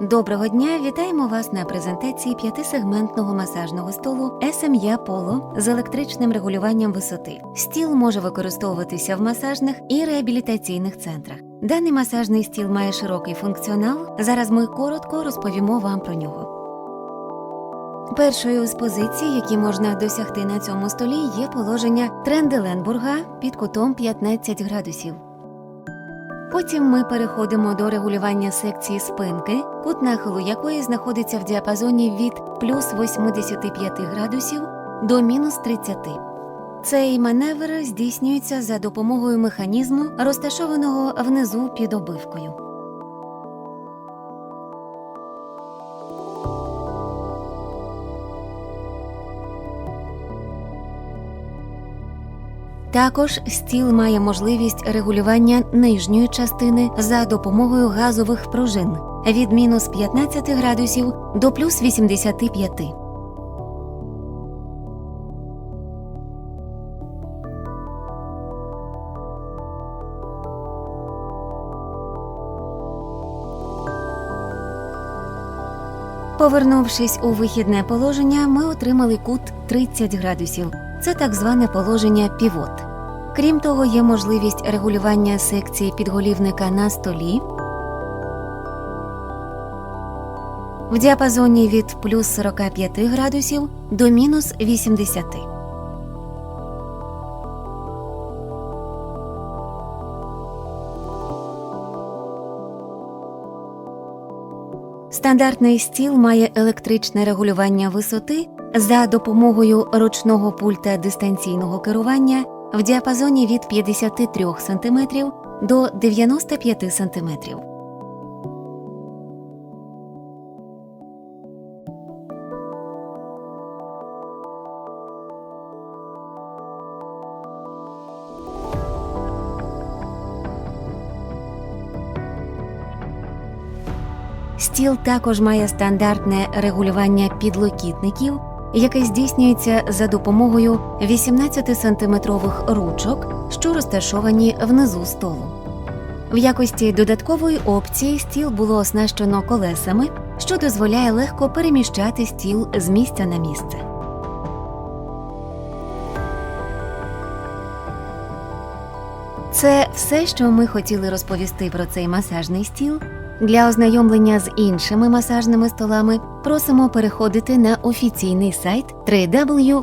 Доброго дня! Вітаємо вас на презентації п'ятисегментного масажного столу SME Polo з електричним регулюванням висоти. Стіл може використовуватися в масажних і реабілітаційних центрах. Даний масажний стіл має широкий функціонал. Зараз ми коротко розповімо вам про нього. Першою з позицій, які можна досягти на цьому столі, є положення Тренделенбурга під кутом 15 градусів. Потім ми переходимо до регулювання секції спинки, кут нахилу якої знаходиться в діапазоні від плюс 85 градусів до мінус 30. Цей маневр здійснюється за допомогою механізму, розташованого внизу під обивкою. Також стіл має можливість регулювання нижньої частини за допомогою газових пружин від мінус 15 градусів до плюс 85. Повернувшись у вихідне положення, ми отримали кут 30 градусів. Це так зване положення півот. Крім того, є можливість регулювання секції підголівника на столі в діапазоні від плюс 45 градусів до мінус 80. Стандартний стіл має електричне регулювання висоти за допомогою ручного пульта дистанційного керування в діапазоні від 53 см до 95 см. Стіл також має стандартне регулювання підлокітників, яке здійснюється за допомогою 18-сантиметрових ручок, що розташовані внизу столу. В якості додаткової опції стіл було оснащено колесами, що дозволяє легко переміщати стіл з місця на місце. Це все, що ми хотіли розповісти про цей масажний стіл. Для ознайомлення з іншими масажними столами просимо переходити на офіційний сайт www.ml.com.ua